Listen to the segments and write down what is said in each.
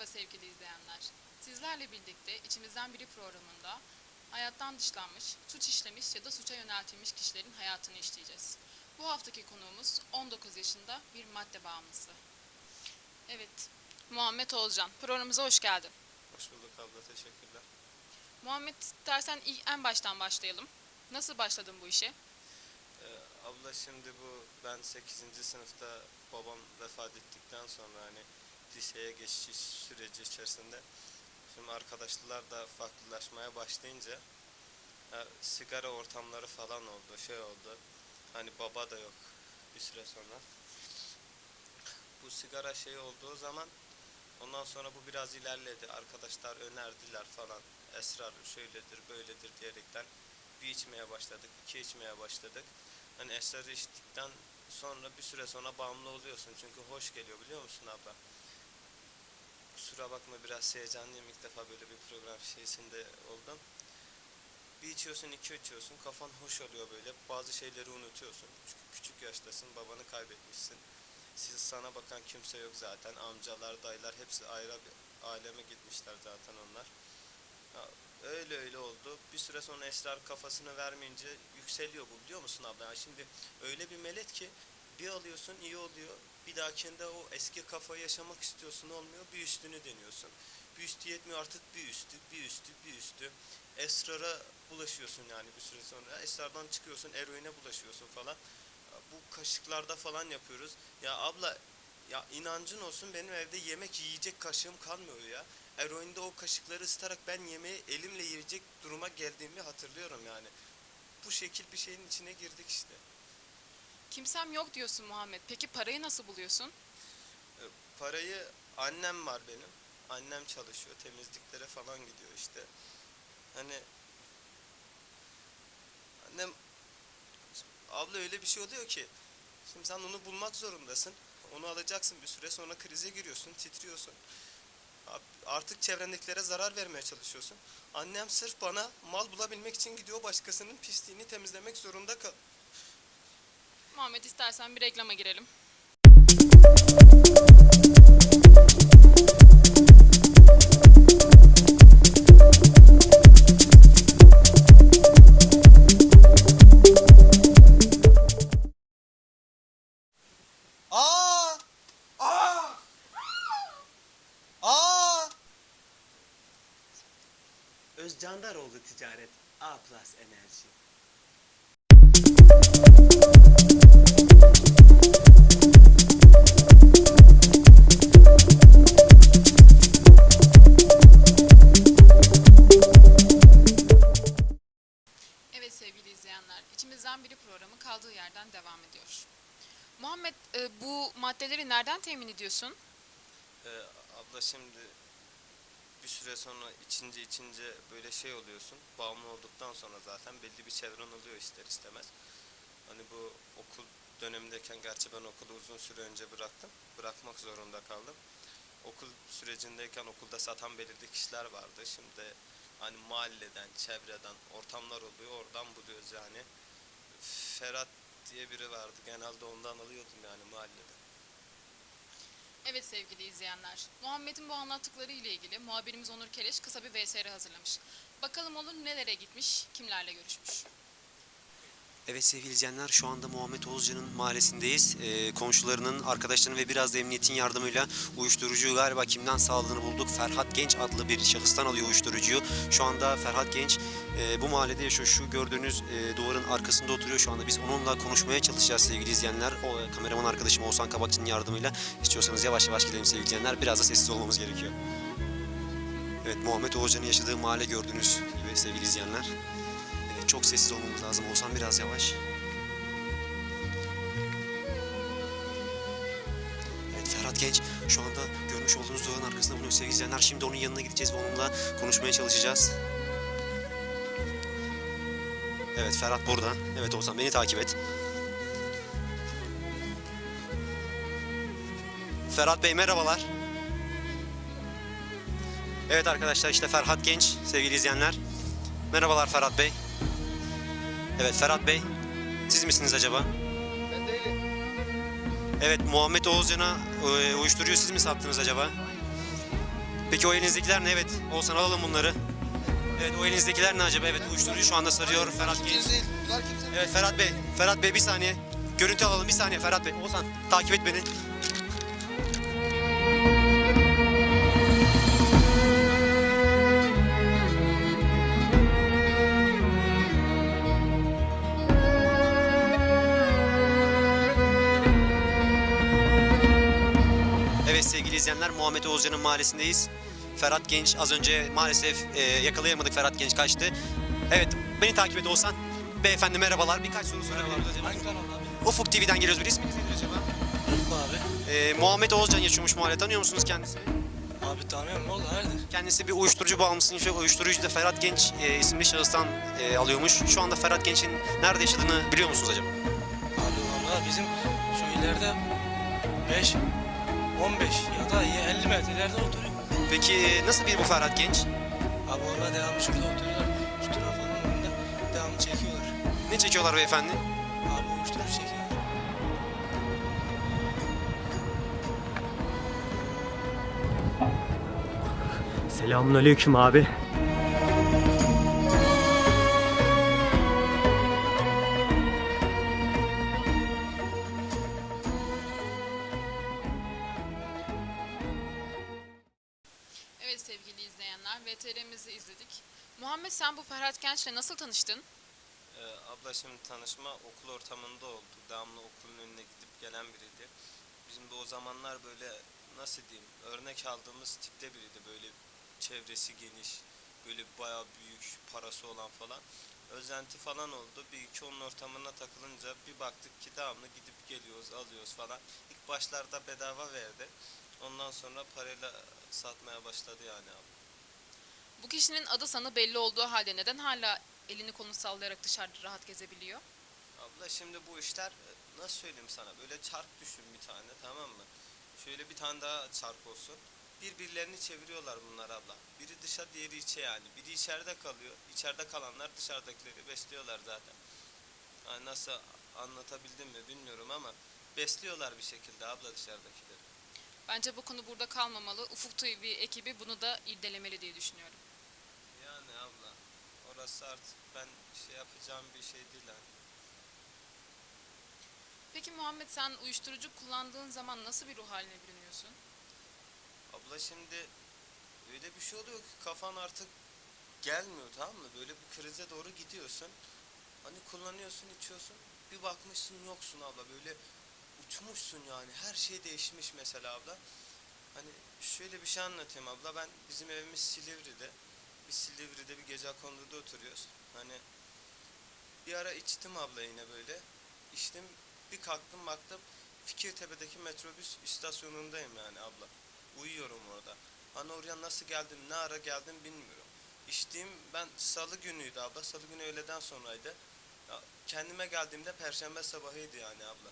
Merhaba sevgili izleyenler. Sizlerle birlikte içimizden biri programında hayattan dışlanmış, suç işlemiş ya da suça yöneltilmiş kişilerin hayatını işleyeceğiz. Bu haftaki konuğumuz 19 yaşında bir madde bağımlısı. Evet, Muhammed Oğuzcan. Programımıza hoş geldin. Hoş bulduk abla, teşekkürler. Muhammed, ilk en baştan başlayalım. Nasıl başladın bu işe? Ee, abla şimdi bu ben 8. sınıfta babam vefat ettikten sonra hani liseye geçiş süreci içerisinde şimdi arkadaşlar da farklılaşmaya başlayınca ya, sigara ortamları falan oldu, şey oldu. Hani baba da yok bir süre sonra. Bu sigara şey olduğu zaman ondan sonra bu biraz ilerledi. Arkadaşlar önerdiler falan. Esrar şöyledir, böyledir diyerekten bir içmeye başladık, iki içmeye başladık. Hani esrarı içtikten sonra bir süre sonra bağımlı oluyorsun. Çünkü hoş geliyor biliyor musun abla? Kusura bakma biraz heyecanlıyım ilk defa böyle bir program şeysinde oldum. Bir içiyorsun, iki içiyorsun, kafan hoş oluyor böyle. Bazı şeyleri unutuyorsun. Çünkü küçük yaştasın, babanı kaybetmişsin. Siz sana bakan kimse yok zaten. Amcalar, dayılar hepsi ayrı bir aleme gitmişler zaten onlar. Ya, öyle öyle oldu. Bir süre sonra esrar kafasını vermeyince yükseliyor bu biliyor musun abla? Yani şimdi öyle bir melet ki bir alıyorsun iyi oluyor. Bir dahakinde o eski kafayı yaşamak istiyorsun olmuyor. Bir üstünü deniyorsun. Bir üstü yetmiyor artık bir üstü, bir üstü, bir üstü. Esrara bulaşıyorsun yani bir süre sonra. Esrardan çıkıyorsun, eroine bulaşıyorsun falan. Bu kaşıklarda falan yapıyoruz. Ya abla ya inancın olsun benim evde yemek yiyecek kaşığım kalmıyor ya. Eroinde o kaşıkları ısıtarak ben yemeği elimle yiyecek duruma geldiğimi hatırlıyorum yani. Bu şekil bir şeyin içine girdik işte. Kimsem yok diyorsun Muhammed. Peki parayı nasıl buluyorsun? E, Parayı annem var benim. Annem çalışıyor. Temizliklere falan gidiyor işte. Hani annem abla öyle bir şey oluyor ki şimdi sen onu bulmak zorundasın. Onu alacaksın bir süre sonra krize giriyorsun, titriyorsun. Artık çevrendekilere zarar vermeye çalışıyorsun. Annem sırf bana mal bulabilmek için gidiyor başkasının pisliğini temizlemek zorunda kal. Muhammed istersen bir reklama girelim. Aa! Aa! Ticaret A Plus Enerji. Bir süre sonra içince içince böyle şey oluyorsun. Bağımlı olduktan sonra zaten belli bir çevren oluyor ister istemez. Hani bu okul dönemindeyken gerçi ben okulu uzun süre önce bıraktım. Bırakmak zorunda kaldım. Okul sürecindeyken okulda satan belirli kişiler vardı. Şimdi hani mahalleden, çevreden, ortamlar oluyor. Oradan buluyoruz yani. Ferhat diye biri vardı. Genelde ondan alıyordum yani mahallede. Evet sevgili izleyenler, Muhammed'in bu anlattıkları ile ilgili muhabirimiz Onur Keleş kısa bir VSR hazırlamış. Bakalım Onur nelere gitmiş, kimlerle görüşmüş. Evet sevgili izleyenler şu anda Muhammed Oğuzcan'ın mahallesindeyiz. Ee, komşularının, arkadaşlarının ve biraz da emniyetin yardımıyla uyuşturucuyu galiba kimden sağladığını bulduk. Ferhat Genç adlı bir şahıstan alıyor uyuşturucuyu. Şu anda Ferhat Genç e, bu mahallede yaşıyor. Şu gördüğünüz e, duvarın arkasında oturuyor şu anda. Biz onunla konuşmaya çalışacağız sevgili izleyenler. O e, kameraman arkadaşım Oğuzhan Kabakçı'nın yardımıyla. İstiyorsanız yavaş yavaş gidelim sevgili izleyenler. Biraz da sessiz olmamız gerekiyor. Evet Muhammed Oğuzcan'ın yaşadığı mahalle gördüğünüz gibi sevgili izleyenler. Çok sessiz olmamız lazım. Oğuzhan biraz yavaş. Evet Ferhat Genç şu anda görmüş olduğunuz duvarın arkasında bulunuyor sevgili izleyenler. Şimdi onun yanına gideceğiz ve onunla konuşmaya çalışacağız. Evet Ferhat burada. Evet Oğuzhan beni takip et. Ferhat Bey merhabalar. Evet arkadaşlar işte Ferhat Genç sevgili izleyenler. Merhabalar Ferhat Bey. Evet Ferhat Bey. Siz misiniz acaba? Ben değilim. Evet Muhammed Oğuzcan'a e, uyuşturucu siz mi sattınız acaba? Peki o elinizdekiler ne? Evet. Oğuzhan alalım bunları. Evet o elinizdekiler ne acaba? Evet uyuşturucu şu anda sarıyor Ferhat değil. Evet Ferhat Bey. Ferhat Bey bir saniye. Görüntü alalım bir saniye Ferhat Bey. Oğuzhan takip et beni. Sevgili izleyenler Muhammed Oğuzcan'ın mahallesindeyiz. Ferhat Genç az önce maalesef e, yakalayamadık Ferhat Genç kaçtı. Evet beni takip et Oğuzhan. Beyefendi merhabalar. Birkaç soru sorabiliriz acaba? Hangi kanal abi? Ufuk TV'den geliyoruz. Bir isminiz nedir acaba? Rıfkı abi. E, Muhammed Oğuzcan yaşıyormuş mahalle. Tanıyor musunuz kendisini? Abi tanıyorum ne oldu hayırdır? Kendisi bir uyuşturucu bağımlısıymış ve uyuşturucu da Ferhat Genç e, isimli şahıstan e, alıyormuş. Şu anda Ferhat Genç'in nerede yaşadığını biliyor musunuz acaba? Abi valla bizim şu ileride 5, 15 ya da 50 metrelerde oturuyor. Peki nasıl biri bu Ferhat Genç? Abi valla devamlı şurada oturuyorlar. Şu trafanın önünde devamlı çekiyorlar. Ne çekiyorlar beyefendi? Abi uyuşturucu çekiyor. Selamünaleyküm abi. Genç'le nasıl tanıştın? Ee, abla şimdi tanışma okul ortamında oldu. Devamlı okulun önüne gidip gelen biriydi. Bizim de o zamanlar böyle nasıl diyeyim örnek aldığımız tipte biriydi. Böyle çevresi geniş, böyle bayağı büyük parası olan falan. Özenti falan oldu. Bir iki onun ortamına takılınca bir baktık ki devamlı gidip geliyoruz, alıyoruz falan. İlk başlarda bedava verdi. Ondan sonra parayla satmaya başladı yani abi. Bu kişinin adı sana belli olduğu halde neden hala elini kolunu sallayarak dışarıda rahat gezebiliyor? Abla şimdi bu işler e, nasıl söyleyeyim sana böyle çark düşün bir tane tamam mı? Şöyle bir tane daha çark olsun. Birbirlerini çeviriyorlar bunlar abla. Biri dışa diğeri içe yani. Biri içeride kalıyor. İçeride kalanlar dışarıdakileri besliyorlar zaten. Yani nasıl anlatabildim mi bilmiyorum ama besliyorlar bir şekilde abla dışarıdakileri. Bence bu konu burada kalmamalı. Ufuk TV ekibi bunu da irdelemeli diye düşünüyorum. Orası artık ben şey yapacağım bir şey değil yani. Peki Muhammed sen uyuşturucu kullandığın zaman nasıl bir ruh haline bürünüyorsun? Abla şimdi öyle bir şey oluyor ki kafan artık gelmiyor tamam mı? Böyle bir krize doğru gidiyorsun. Hani kullanıyorsun, içiyorsun. Bir bakmışsın yoksun abla. Böyle uçmuşsun yani. Her şey değişmiş mesela abla. Hani şöyle bir şey anlatayım abla. Ben bizim evimiz Silivri'de. Biz Silivri'de bir gece konduda oturuyoruz. Hani bir ara içtim abla yine böyle. İçtim bir kalktım baktım Fikirtepe'deki metrobüs istasyonundayım yani abla. Uyuyorum orada. Hani oraya nasıl geldim, ne ara geldim bilmiyorum. İçtiğim ben salı günüydü abla. Salı günü öğleden sonraydı. Ya, kendime geldiğimde perşembe sabahıydı yani abla.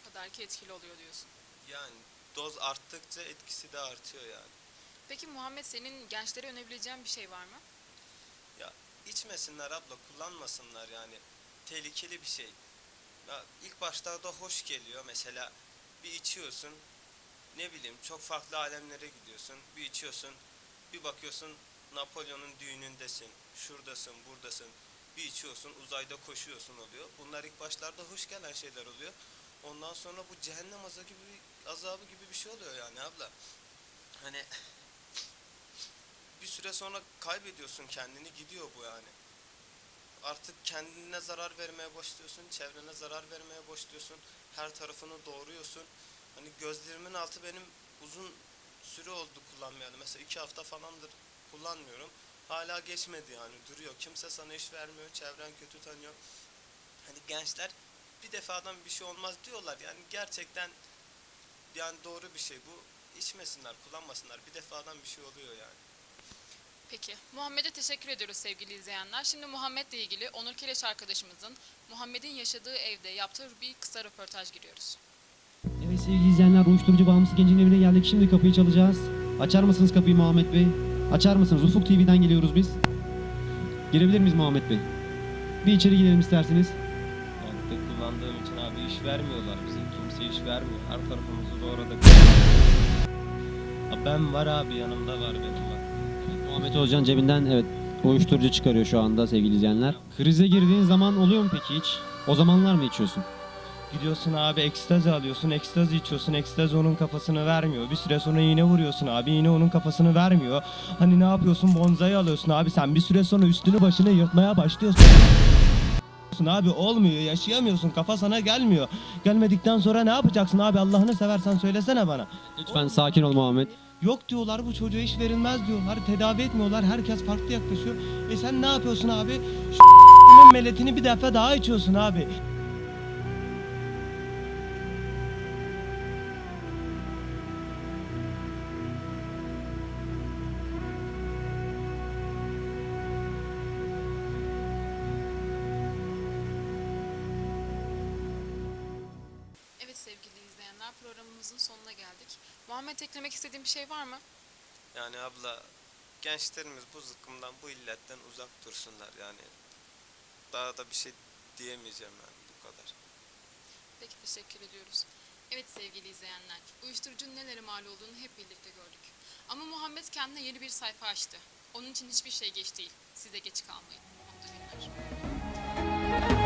O kadar ki etkili oluyor diyorsun. Yani doz arttıkça etkisi de artıyor yani. Peki Muhammed senin gençlere önebileceğin bir şey var mı? Ya içmesinler abla, kullanmasınlar yani. Tehlikeli bir şey. Ya ilk başlarda hoş geliyor mesela bir içiyorsun ne bileyim çok farklı alemlere gidiyorsun. Bir içiyorsun, bir bakıyorsun Napolyon'un düğünündesin, şuradasın, buradasın. Bir içiyorsun, uzayda koşuyorsun oluyor. Bunlar ilk başlarda hoş gelen şeyler oluyor. Ondan sonra bu cehennem azabı gibi, azabı gibi bir şey oluyor yani abla. Hani bir süre sonra kaybediyorsun kendini gidiyor bu yani. Artık kendine zarar vermeye başlıyorsun, çevrene zarar vermeye başlıyorsun. Her tarafını doğruyorsun. Hani gözlerimin altı benim uzun süre oldu kullanmayalı. Mesela iki hafta falandır kullanmıyorum. Hala geçmedi yani duruyor. Kimse sana iş vermiyor, çevren kötü tanıyor. Hani gençler bir defadan bir şey olmaz diyorlar. Yani gerçekten yani doğru bir şey bu. İçmesinler, kullanmasınlar. Bir defadan bir şey oluyor yani. Peki. Muhammed'e teşekkür ediyoruz sevgili izleyenler. Şimdi Muhammed'le ilgili Onur Kireç arkadaşımızın Muhammed'in yaşadığı evde yaptığı bir kısa röportaj giriyoruz. Evet sevgili izleyenler uyuşturucu bağımlısı gencin evine geldik. Şimdi kapıyı çalacağız. Açar mısınız kapıyı Muhammed Bey? Açar mısınız? Ufuk TV'den geliyoruz biz. Girebilir miyiz Muhammed Bey? Bir içeri girelim isterseniz. Madde kullandığım için abi iş vermiyorlar bize. Kimse iş vermiyor. Her tarafımızı doğradık. Ben var abi yanımda var benim var. Muhammed Özcan cebinden evet uyuşturucu çıkarıyor şu anda sevgili izleyenler. Krize girdiğin zaman oluyor mu peki hiç? O zamanlar mı içiyorsun? Gidiyorsun abi ekstazi alıyorsun, ekstazi içiyorsun, ekstazi onun kafasını vermiyor. Bir süre sonra iğne vuruyorsun abi, iğne onun kafasını vermiyor. Hani ne yapıyorsun? Bonzai alıyorsun abi sen bir süre sonra üstünü başını yırtmaya başlıyorsun. abi olmuyor, yaşayamıyorsun, kafa sana gelmiyor. Gelmedikten sonra ne yapacaksın abi Allah'ını seversen söylesene bana. Lütfen sakin ol Muhammed. Yok diyorlar bu çocuğa iş verilmez diyorlar. Tedavi etmiyorlar. Herkes farklı yaklaşıyor. E sen ne yapıyorsun abi? Şu meletini bir defa daha içiyorsun abi. Evet sevgili izleyenler programımızın sonuna geldik. Muhammed eklemek istediğin bir şey var mı? Yani abla gençlerimiz bu zıkkımdan bu illetten uzak dursunlar yani. Daha da bir şey diyemeyeceğim yani bu kadar. Peki teşekkür ediyoruz. Evet sevgili izleyenler, uyuşturucunun nelere mal olduğunu hep birlikte gördük. Ama Muhammed kendine yeni bir sayfa açtı. Onun için hiçbir şey geç değil. Siz de geç kalmayın. Mutlu günler.